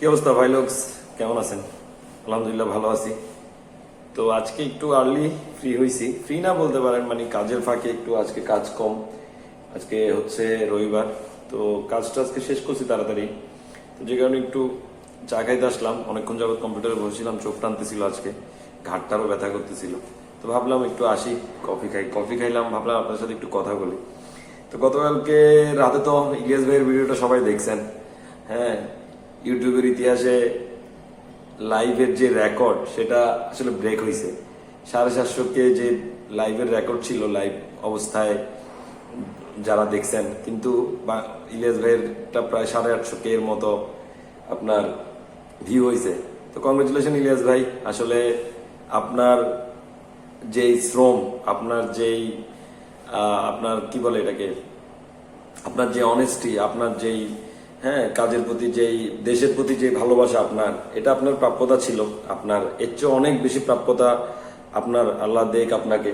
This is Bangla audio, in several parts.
কি অবস্থা ভাই লোকস? কেমন আছেন? আলহামদুলিল্লাহ ভালো আছি। তো আজকে একটু আর্লি ফ্রি হয়েছি ফ্রি না বলতে পারেন মানে কাজের ফাঁকে একটু আজকে কাজ কম। আজকে হচ্ছে রবিবার, তো কাজটা আজকে শেষ করছি তাড়াতাড়ি। তো যে কারণে একটু চা খাইতে আসলাম। অনেকক্ষণ যাবত কম্পিউটারে বসেছিলাম, চোখ টানতেছিল আজকে। ঘাটটারও ব্যথা করতেছিল। তো ভাবলাম একটু আসি, কফি খাই। কফি খাইলাম, ভাবলাম আপনার সাথে একটু কথা বলি। তো গতকালকে রাতে তো ইলিয়াস ভাইয়ের ভিডিওটা সবাই দেখছেন। হ্যাঁ ইউটিউবের ইতিহাসে লাইভের যে রেকর্ড, সেটা আসলে ব্রেক হয়েছে সাড়ে সাতশো কে যে লাইভের রেকর্ড ছিল, লাইভ অবস্থায় যারা দেখছেন, কিন্তু ইলিয়াস ভাইয়েরটা প্রায় সাড়ে আটশো কে এর মতো আপনার ভিউ হয়েছে তো কংগ্রেচুলেশন ইলিয়াস ভাই, আসলে আপনার যেই শ্রম, আপনার যেই আপনার কি বলে এটাকে, আপনার যে অনেস্টি আপনার যেই হ্যাঁ কাজের প্রতি যেই, দেশের প্রতি যে ভালোবাসা আপনার, এটা আপনার প্রাপ্যতা ছিল। আপনার এর চেয়ে অনেক বেশি প্রাপ্যতা আপনার আল্লাহ দেখ আপনাকে।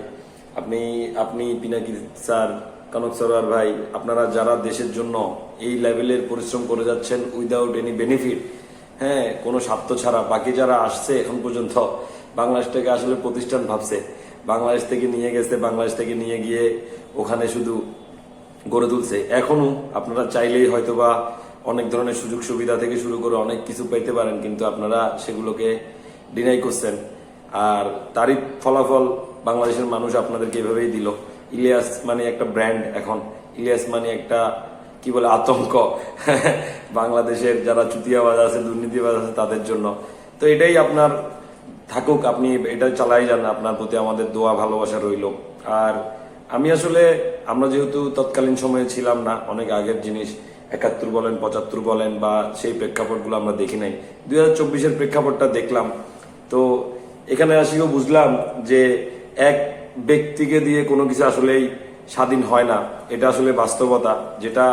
আপনি আপনি পিনাকি স্যার, কনক সরোয়ার ভাই, আপনারা যারা দেশের জন্য এই লেভেলের পরিশ্রম করে যাচ্ছেন উইদাউট এনি বেনিফিট হ্যাঁ কোনো স্বার্থ ছাড়া, বাকি যারা আসছে এখন পর্যন্ত, বাংলাদেশ থেকে আসলে প্রতিষ্ঠান ভাবছে। বাংলাদেশ থেকে নিয়ে গেছে, বাংলাদেশ থেকে নিয়ে গিয়ে ওখানে শুধু গড়ে তুলছে। এখনও আপনারা চাইলেই হয়তোবা অনেক ধরনের সুযোগ সুবিধা থেকে শুরু করে অনেক কিছু পাইতে পারেন, কিন্তু আপনারা সেগুলোকে ডিনাই করছেন। আর তারই ফলাফল বাংলাদেশের মানুষ আপনাদেরকে এভাবেই দিল। ইলিয়াস মানে একটা ব্র্যান্ড এখন। ইলিয়াস মানে একটা, কি বলে, আতঙ্ক। বাংলাদেশের যারা চুতিয়াবাজ আছে, দুর্নীতিবাজ আছে, তাদের জন্য। তো এটাই আপনার থাকুক, আপনি এটা চালাই যান, আপনার প্রতি আমাদের দোয়া, ভালোবাসা রইল। আর আমি আসলে, আমরা যেহেতু তৎকালীন সময়ে ছিলাম না, অনেক আগের জিনিস। একাত্তর বলেন, পঁচাত্তর বলেন বা সেই প্রেক্ষাপটগুলো আমরা দেখি নাই। দুই হাজার চব্বিশের প্রেক্ষাপটটা দেখলাম। তো এখানে আসিও বুঝলাম যে এক ব্যক্তিকে দিয়ে কোনো কিছু আসলেই স্বাধীন হয় না। এটা আসলে বাস্তবতা। যেটা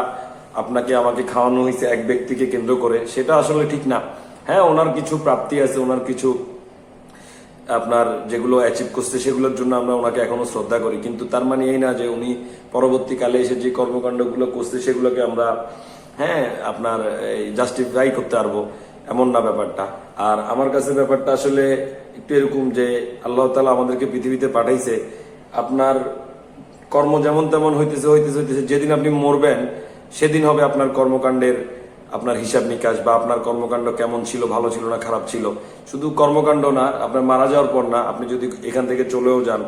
আপনাকে আমাকে খাওয়ানো হয়েছে এক ব্যক্তিকে কেন্দ্র করে, সেটা আসলে ঠিক না। হ্যাঁ ওনার কিছু প্রাপ্তি আছে, ওনার কিছু আপনার যেগুলো অ্যাচিভ করছে সেগুলোর জন্য আমরা ওনাকে এখনও শ্রদ্ধা করি। কিন্তু তার মানে এই না যে উনি পরবর্তীকালে এসে যে কর্মকাণ্ডগুলো করছে সেগুলোকে আমরা হ্যাঁ আপনার জাস্টিফাই করতে পারব, এমন না ব্যাপারটা। আর আমার কাছে ব্যাপারটা আসলে একটু এরকম যে আল্লাহ তালা আমাদেরকে পৃথিবীতে পাঠাইছে, আপনার কর্ম যেমন তেমন হইতেছে হইতেছে হইতেছে, যেদিন আপনি মরবেন, সেদিন হবে আপনার কর্মকাণ্ডের আপনার হিসাব নিকাশ বা আপনার কর্মকাণ্ড কেমন ছিল, ভালো ছিল না, খারাপ ছিল। শুধু কর্মকাণ্ড না, আপনার মারা যাওয়ার পর না, আপনি যদি এখান থেকে চলেও যান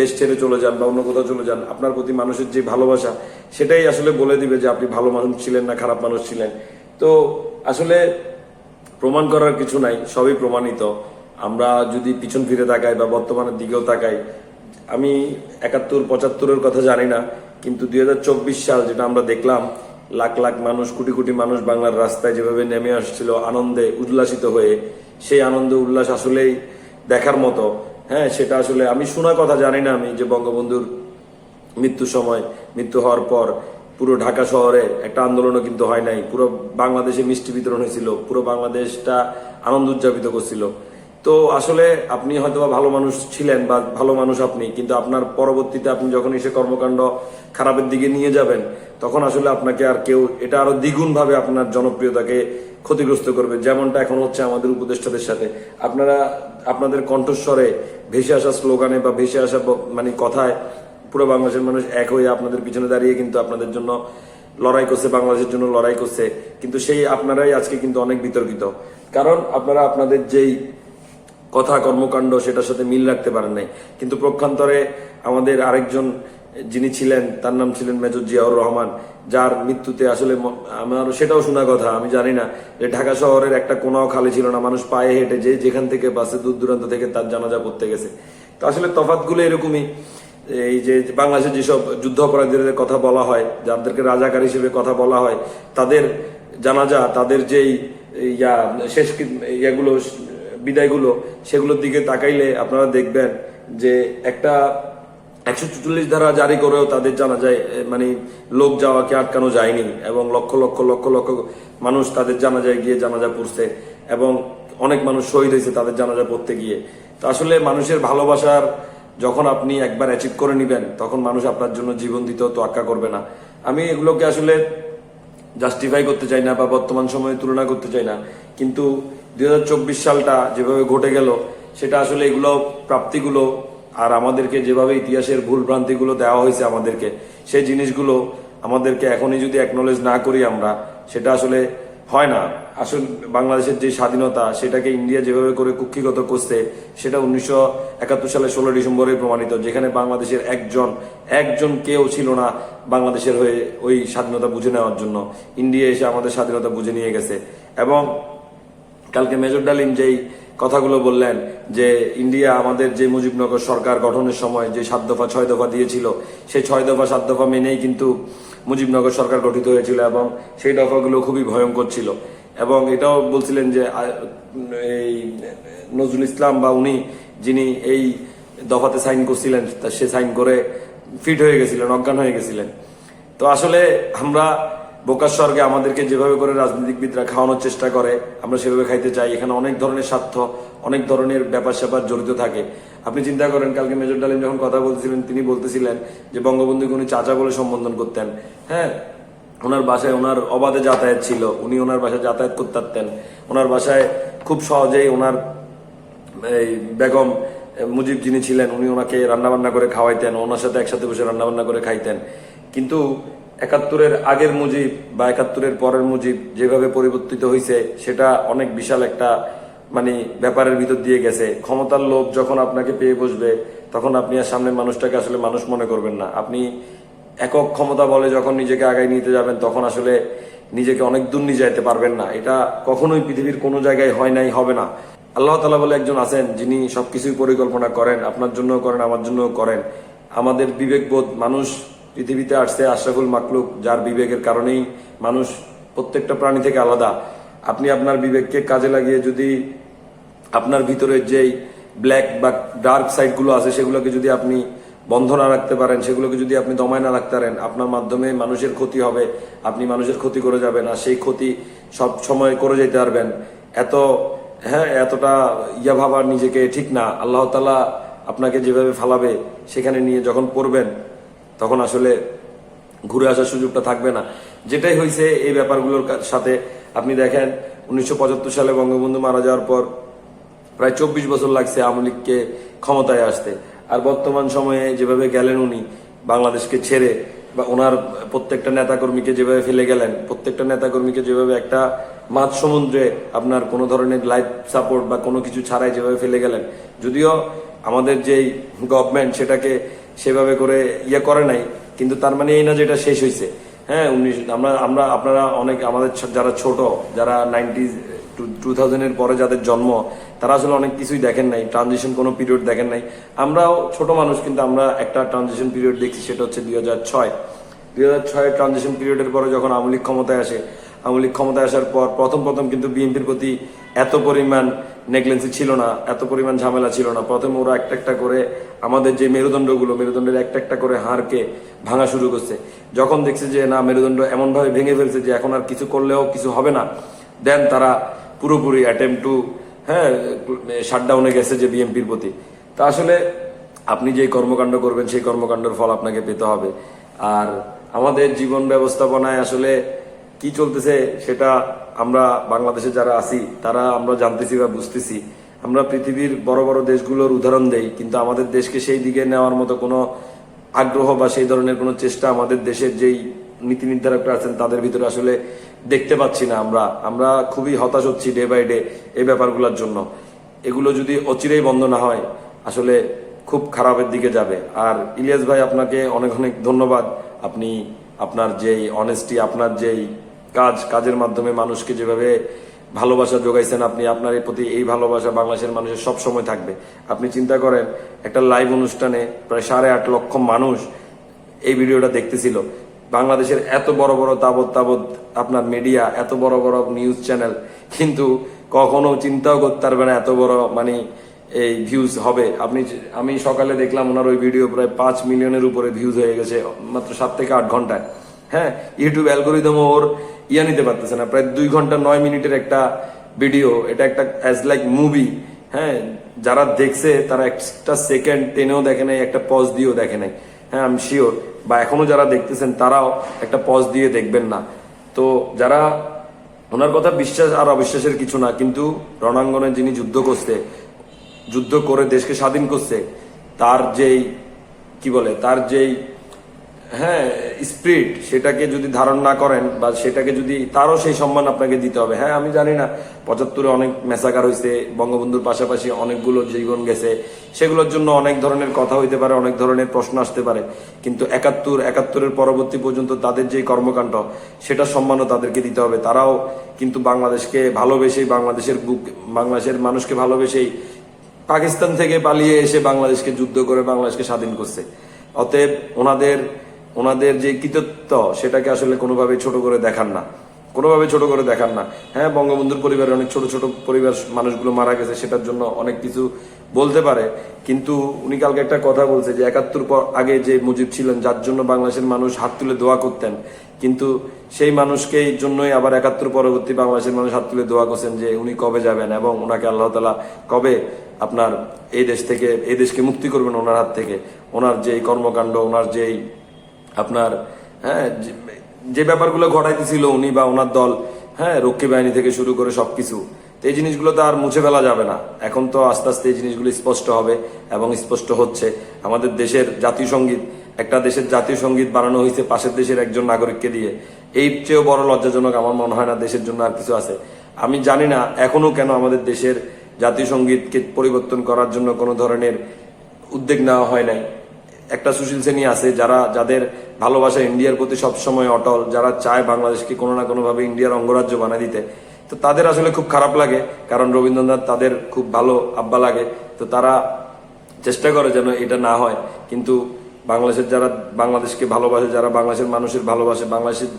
দেশ ছেড়ে চলে যান বা অন্য কোথাও চলে যান, আপনার প্রতি মানুষের যে ভালোবাসা, সেটাই আসলে বলে দিবে যে আপনি ভালো মানুষ ছিলেন না খারাপ মানুষ ছিলেন। তো আসলে প্রমাণ করার কিছু নাই, সবই প্রমাণিত। আমরা যদি পিছন ফিরে তাকাই বা বর্তমানের দিকেও তাকাই, আমি একাত্তর, পঁচাত্তরের কথা জানি না, কিন্তু দুই হাজার চব্বিশ সাল যেটা আমরা দেখলাম লাখ লাখ মানুষ, কোটি কোটি মানুষ বাংলার রাস্তায় যেভাবে নেমে আসছিল আনন্দে উল্লাসিত হয়ে, সেই আনন্দ উল্লাস আসলেই দেখার মতো। হ্যাঁ সেটা আসলে আমি শোনা কথা জানি না আমি যে বঙ্গবন্ধুর মৃত্যু সময়, মৃত্যু হওয়ার পর পুরো ঢাকা শহরে একটা আন্দোলনও কিন্তু হয় নাই। পুরো বাংলাদেশে মিষ্টি বিতরণ হয়েছিল, পুরো বাংলাদেশটা আনন্দ উদযাপিত করছিল। তো আসলে আপনি হয়তো ভালো মানুষ ছিলেন বা ভালো মানুষ আপনি, কিন্তু আপনার পরবর্তীতে আপনি যখন এসে কর্মকাণ্ড খারাপের দিকে নিয়ে যাবেন, তখন আসলে আপনাকে আর কেউ, এটা আরও দ্বিগুণ ভাবে আপনার জনপ্রিয়তাকে ক্ষতিগ্রস্ত করবে, যেমনটা এখন হচ্ছে আমাদের উপদেষ্টাদের সাথে। আপনারা, আপনাদের কণ্ঠস্বরে ভেসে আসা স্লোগানে বা ভেসে আসা মানে কথায় পুরো বাংলাদেশের মানুষ এক হয়ে আপনাদের পিছনে দাঁড়িয়ে কিন্তু আপনাদের জন্য লড়াই করছে, বাংলাদেশের জন্য লড়াই করছে। কিন্তু সেই আপনারাই আজকে কিন্তু অনেক বিতর্কিত। কারণ আপনারা আপনাদের যেই কথা, কর্মকাণ্ড সেটার সাথে মিল রাখতে পারেন নাই। কিন্তু প্রক্ষান্তরে আমাদের আরেকজন যিনি ছিলেন, তার নাম ছিলেন মেজর জিয়াউর রহমান, যার মৃত্যুতে আসলে আমার সেটাও শোনা কথা, আমি জানি না যে ঢাকা শহরের একটা কোনাও খালি ছিল না, মানুষ পায়ে হেঁটে যে যেখান থেকে বাসে দূর দূরান্ত থেকে তার জানাজা করতে গেছে। তো আসলে তফাতগুলো এরকমই, এই যে বাংলাদেশের যেসব যুদ্ধ অপরাধীদের কথা বলা হয়, যাদেরকে রাজাকার হিসেবে কথা বলা হয়, তাদের জানাজা, তাদের যেই ইয়া শেষ ইয়াগুলো বিদায়গুলো, সেগুলোর দিকে তাকাইলে আপনারা দেখবেন যে একটা একশো চুচল্লিশ ধারা জারি করেও তাদের জানা যায় মানে লোক যাওয়াকে আটকানো যায়নি এবং লক্ষ লক্ষ লক্ষ লক্ষ মানুষ তাদের জানাজায় গিয়ে জানাজা পড়ছে এবং অনেক মানুষ শহীদ হয়েছে তাদের জানাজা পড়তে গিয়ে। তো আসলে মানুষের ভালোবাসার যখন আপনি একবার অ্যাচিভ করে নিবেন, তখন মানুষ আপনার জন্য জীবন দিতেও তো আক্কা করবে না। আমি এগুলোকে আসলে জাস্টিফাই করতে চাই না বা বর্তমান সময়ে তুলনা করতে চাই না। কিন্তু দু হাজার চব্বিশ সালটা যেভাবে ঘটে গেল, সেটা আসলে এগুলো প্রাপ্তিগুলো আর আমাদেরকে যেভাবে ইতিহাসের ভুল ভ্রান্তিগুলো দেওয়া হয়েছে আমাদেরকে, সেই জিনিসগুলো আমাদেরকে এখনই যদি অ্যাকনোলেজ না করি আমরা, সেটা আসলে হয় না। আসল বাংলাদেশের যে স্বাধীনতা, সেটাকে ইন্ডিয়া যেভাবে করে কুক্ষিগত করছে, সেটা উনিশশো একাত্তর সালে ষোলো ডিসেম্বরে প্রমাণিত, যেখানে বাংলাদেশের একজন একজন কেউ ছিল না বাংলাদেশের হয়ে ওই স্বাধীনতা বুঝে নেওয়ার জন্য। ইন্ডিয়া এসে আমাদের স্বাধীনতা বুঝে নিয়ে গেছে। এবং কালকে মেজর ডালিম যেই কথাগুলো বললেন যে ইন্ডিয়া আমাদের যে মুজিবনগর সরকার গঠনের সময় যে সাত দফা, ছয় দফা দিয়েছিল, সেই ছয় দফা, সাত দফা মেনেই কিন্তু মুজিবনগর সরকার গঠিত হয়েছিল এবং সেই দফাগুলো খুবই ভয়ঙ্কর ছিল। এবং এটাও বলছিলেন যে এই নজরুল ইসলাম বা উনি যিনি এই দফাতে সাইন করছিলেন সে সাইন করে ফিট হয়ে গেছিলেন, অজ্ঞান হয়ে গেছিলেন। তো আসলে আমরা বোকার স্বর্গে আমাদেরকে যেভাবে করে রাজনীতিবিদরা খাওয়ানোর চেষ্টা করে, আমরা সেভাবে খাইতে চাই। এখানে অনেক ধরনের স্বার্থ, অনেক ধরনের ব্যাপার স্যাপার জড়িত থাকে। আপনি চিন্তা করেন, কালকে মেজর ডালিম যখন কথা বলছিলেন, তিনি বলতেছিলেন যে বঙ্গবন্ধুকে উনি চাচা বলে সম্বোধন করতেন। হ্যাঁ ওনার বাসায় ওনার অবাধে যাতায়াত ছিল, উনি ওনার বাসায় যাতায়াত করতে পারতেন ওনার বাসায় খুব সহজেই ওনার এই বেগম মুজিব যিনি ছিলেন, উনি ওনাকে রান্নাবান্না করে খাওয়াইতেন, ওনার সাথে একসাথে বসে রান্নাবান্না করে খাইতেন। কিন্তু একাত্তরের আগের মুজিব বা একাত্তরের পরের মুজিব যেভাবে পরিবর্তিত হয়েছে সেটা অনেক বিশাল একটা মানে ব্যাপারের ভিতর দিয়ে গেছে। ক্ষমতার লোভ যখন আপনাকে পেয়ে বসবে, তখন আপনি আর সামনের মানুষটাকে আসলে মানুষ মনে করবেন না। আপনি একক ক্ষমতা বলে যখন নিজেকে আগায় নিতে যাবেন, তখন আসলে নিজেকে অনেক দূর নিয়ে যাইতে পারবেন না। এটা কখনোই পৃথিবীর কোনো জায়গায় হয় নাই, হবে না। আল্লাহ তালা বলে একজন আছেন, যিনি সবকিছুই পরিকল্পনা করেন, আপনার জন্য করেন, আমার জন্য করেন। আমাদের বিবেকবোধ মানুষ পৃথিবীতে আসছে আশরাফুল মাকলুক, যার বিবেকের কারণেই মানুষ প্রত্যেকটা প্রাণী থেকে আলাদা। আপনি আপনার বিবেককে কাজে লাগিয়ে যদি আপনার ভিতরে যেই ব্ল্যাক বা ডার্ক সাইডগুলো আছে, সেগুলোকে যদি আপনি বন্ধ না রাখতে পারেন, সেগুলোকে যদি আপনি দমায় না রাখতে পারেন, আপনার মাধ্যমে মানুষের ক্ষতি হবে, আপনি মানুষের ক্ষতি করে যাবেন, আর সেই ক্ষতি সব সময় করে যেতে পারবেন। এত হ্যাঁ এতটা ইয়া ভাবার নিজেকে ঠিক না। আল্লাহ আপনাকে যেভাবে ফালাবে, সেখানে নিয়ে যখন পড়বেন তখন আসলে ঘুরে আসার সুযোগটা থাকবে না। যেটাই হয়েছে এই ব্যাপারগুলোর সাথে আপনি দেখেন, উনিশশো পঁচাত্তর সালে বঙ্গবন্ধু মারা যাওয়ার পর প্রায় চব্বিশ বছর লাগছে আওয়ামী লীগকে ক্ষমতায় আসতে। আর বর্তমান সময়ে যেভাবে গেলেন উনি, বাংলাদেশকে ছেড়ে বা ওনার প্রত্যেকটা নেতাকর্মীকে যেভাবে ফেলে গেলেন, প্রত্যেকটা নেতাকর্মীকে যেভাবে একটা মাঝ সমুদ্রে আপনার কোনো ধরনের লাইফ সাপোর্ট বা কোনো কিছু ছাড়াই যেভাবে ফেলে গেলেন, যদিও আমাদের যেই গভর্নমেন্ট সেটাকে সেভাবে করে ইয়ে করে নাই। কিন্তু তার মানে এই না যে এটা শেষ হয়েছে হ্যাঁ উনিশ আমরা আমরা, আপনারা অনেক, আমাদের যারা ছোট, যারা নাইনটি টু থাউজেন্ডের পরে যাদের জন্ম, তারা আসলে অনেক কিছুই দেখেন নাই। ট্রানজিশন কোনো পিরিয়ড দেখেন নাই। আমরাও ছোট মানুষ, কিন্তু আমরা একটা ট্রানজিশন পিরিয়ড দেখছি, সেটা হচ্ছে দুই হাজার ছয়। দুই হাজার ছয়ের ট্রানজিশন পিরিয়ডের পরে যখন আওয়ামী লীগ ক্ষমতায় আসে আওয়ামী লীগ ক্ষমতায় আসার পর প্রথম প্রথম কিন্তু বিএনপির প্রতি এত পরিমাণ নেগলেন্সি ছিল না, এত পরিমাণ ঝামেলা ছিল না। প্রথমে ওরা একটা একটা করে আমাদের যে মেরুদণ্ডগুলো, মেরুদণ্ডের একটা একটা করে হাড়কে ভাঙা শুরু করছে। যখন দেখছে যে না, মেরুদণ্ড এমনভাবে ভেঙে ফেলছে যে এখন আর কিছু করলেও কিছু হবে না, দেন তারা পুরোপুরি অ্যাটেম্প টু হ্যাঁ শাটডাউনে গেছে যে বিএনপির প্রতি। তা আসলে আপনি যে কর্মকাণ্ড করবেন, সেই কর্মকাণ্ডের ফল আপনাকে পেতে হবে। আর আমাদের জীবন ব্যবস্থাপনায় আসলে কি চলতেছে সেটা আমরা বাংলাদেশে যারা আছি, তারা আমরা জানতেছি বা বুঝতেছি। আমরা পৃথিবীর বড় বড় দেশগুলোর উদাহরণ দেই, কিন্তু আমাদের দেশকে সেই দিকে নেওয়ার মতো কোনো আগ্রহ বা সেই ধরনের কোনো চেষ্টা আমাদের দেশের যেই নীতি নির্ধারকরা আছেন, তাদের ভিতরে আসলে দেখতে পাচ্ছি না আমরা। আমরা খুবই হতাশ হচ্ছি ডে বাই ডে এই ব্যাপারগুলোর জন্য। এগুলো যদি অচিরেই বন্ধ না হয়, আসলে খুব খারাপের দিকে যাবে। আর ইলিয়াস ভাই, আপনাকে অনেক অনেক ধন্যবাদ। আপনি আপনার যেই অনেস্টি আপনার যেই কাজ, কাজের মাধ্যমে মানুষকে যেভাবে ভালোবাসা যোগাইছেন আপনি, আপনার এই প্রতি এই ভালোবাসা বাংলাদেশের মানুষের সব সময় থাকবে। আপনি চিন্তা করেন, একটা লাইভ অনুষ্ঠানে প্রায় সাড়ে আট লক্ষ মানুষ এই ভিডিওটা দেখতেছিল। বাংলাদেশের এত বড় বড় তাবৎ তাবৎ আপনার মিডিয়া এত বড় বড় নিউজ চ্যানেল কিন্তু কখনো চিন্তাও করতে পারবে না এত বড় মানে এই ভিউজ হবে। আপনি আমি সকালে দেখলাম ওনার ওই ভিডিও প্রায় পাঁচ মিলিয়নের উপরে ভিউজ হয়ে গেছে, মাত্র সাত থেকে আট ঘন্টায়। হ্যাঁ ইউটিউব অ্যালগোরিদম ওর ইয়া নিতে পারতেছে না। প্রায় দুই ঘণ্টা নয় মিনিটের একটা ভিডিও এটা একটা অ্যাজ লাইক মুভি হ্যাঁ? যারা দেখছে, তারা একটা সেকেন্ড টেনেও দেখে নাই, একটা পজ দিয়েও দেখে নাই। হ্যাঁ আমি শিওর বা এখনও যারা দেখতেছেন, তারাও একটা পজ দিয়ে দেখবেন না। তো যারা, ওনার কথা বিশ্বাস আর অবিশ্বাসের কিছু না, কিন্তু রণাঙ্গনে যিনি যুদ্ধ করছে, যুদ্ধ করে দেশকে স্বাধীন করছে, তার যেই, কি বলে, তার যেই হ্যাঁ স্পিরিট, সেটাকে যদি ধারণ না করেন বা সেটাকে যদি তারও সেই সম্মান আপনাকে দিতে হবে। হ্যাঁ আমি জানি না, পঁচাত্তরে অনেক মেসাকার হয়েছে বঙ্গবন্ধুর পাশাপাশি অনেকগুলো জীবন গেছে, সেগুলোর জন্য অনেক ধরনের কথা হইতে পারে, অনেক ধরনের প্রশ্ন আসতে পারে। কিন্তু একাত্তর, একাত্তরের পরবর্তী পর্যন্ত তাদের যে কর্মকাণ্ড সেটা সম্মানও তাদেরকে দিতে হবে। তারাও কিন্তু বাংলাদেশকে ভালোবেসেই, বাংলাদেশের বুক, বাংলাদেশের মানুষকে ভালোবেসেই পাকিস্তান থেকে পালিয়ে এসে বাংলাদেশকে যুদ্ধ করে বাংলাদেশকে স্বাধীন করছে। অতএব ওনাদের ওনাদের যে কৃতিত্ব, সেটাকে আসলে কোনোভাবে ছোট করে দেখান না। কোনোভাবে ছোট করে দেখান না। হ্যাঁ বঙ্গবন্ধুর পরিবারের অনেক ছোট ছোট পরিবার মানুষগুলো মারা গেছে, সেটার জন্য অনেক কিছু বলতে পারে। কিন্তু উনি কালকে একটা কথা বলছে যে, একাত্তর পর আগে যে মুজিব ছিলেন, যার জন্য বাংলাদেশের মানুষ হাত তুলে দোয়া করতেন। কিন্তু সেই মানুষকেই জন্যই আবার একাত্তর পরবর্তী বাংলাদেশের মানুষ হাত তুলে দোয়া করছেন যে, উনি কবে যাবেন এবং ওনাকে আল্লাহ তালা কবে আপনার এই দেশ থেকে, এই দেশকে মুক্তি করবেন ওনার হাত থেকে। ওনার যেই কর্মকাণ্ড, ওনার যেই আপনার হ্যাঁ যে- ব্যাপারগুলো ঘটাইতেছিল উনি বা ওনার দল হ্যাঁ রক্ষী বাহিনী থেকে শুরু করে সবকিছু, তো এই জিনিসগুলো তো আর মুছে ফেলা যাবে না। এখন তো আস্তে আস্তে এই জিনিসগুলো স্পষ্ট হবে এবং স্পষ্ট হচ্ছে। আমাদের দেশের জাতীয় সংগীত, একটা দেশের জাতীয় সংগীত বানানো হয়েছে পাশের দেশের একজন নাগরিককে দিয়ে। এই চেয়েও বড় লজ্জাজনক আমার মনে হয় না দেশের জন্য আর কিছু আছে। আমি জানি না এখনও কেন আমাদের দেশের জাতীয় সঙ্গীতকে পরিবর্তন করার জন্য কোনো ধরনের উদ্যোগ নেওয়া হয় নাই। একটা সুশীল শ্রেণি আছে যারা, যাদের ভালোবাসা ইন্ডিয়ার প্রতি সবসময় অটল, যারা চায় বাংলাদেশকে কোনো না কোনোভাবে ইন্ডিয়ার অঙ্গরাজ্য বানিয়ে দিতে। তো তাদের আসলে খুব খারাপ লাগে, কারণ রবীন্দ্রনাথ তাদের খুব ভালো আব্বা লাগে। তো তারা চেষ্টা করে যেন এটা না হয়। কিন্তু বাংলাদেশের যারা, বাংলাদেশকে ভালোবাসে, যারা বাংলাদেশের মানুষের ভালোবাসে, বাংলাদেশের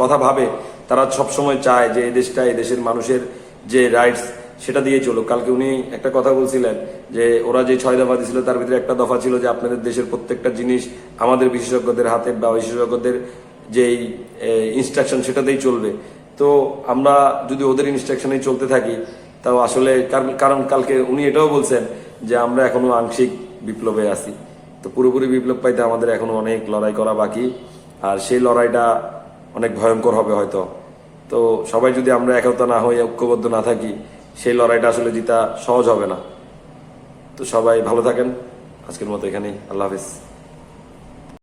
কথা ভাবে, তারা সবসময় চায় যে এই দেশটা, এই দেশের মানুষের যে রাইটস সেটা দিয়ে চলুক। কালকে উনি একটা কথা বলছিলেন যে, ওরা যে ছয় দফা দিছিল তার ভিতরে একটা দফা ছিল যে, আপনাদের দেশের প্রত্যেকটা জিনিস আমাদের বিশেষজ্ঞদের হাতে বা বিশেষজ্ঞদের যেই ইনস্ট্রাকশন সেটাতেই চলবে। তো আমরা যদি ওদের ইনস্ট্রাকশনেই চলতে থাকি, তাও আসলে কারণ- কালকে উনি এটাও বলছেন যে, আমরা এখনও আংশিক বিপ্লবে আছি। তো পুরোপুরি বিপ্লব পাইতে আমাদের এখনও অনেক লড়াই করা বাকি, আর সেই লড়াইটা অনেক ভয়ঙ্কর হবে হয়তো। তো সবাই যদি আমরা একতা না হয়ে ঐক্যবদ্ধ না থাকি সেই লড়াইটা আসলে জিতা সহজ হবে না। তো সবাই ভালো থাকেন। আজকের মতো এখানেই। আল্লাহ হাফিজ।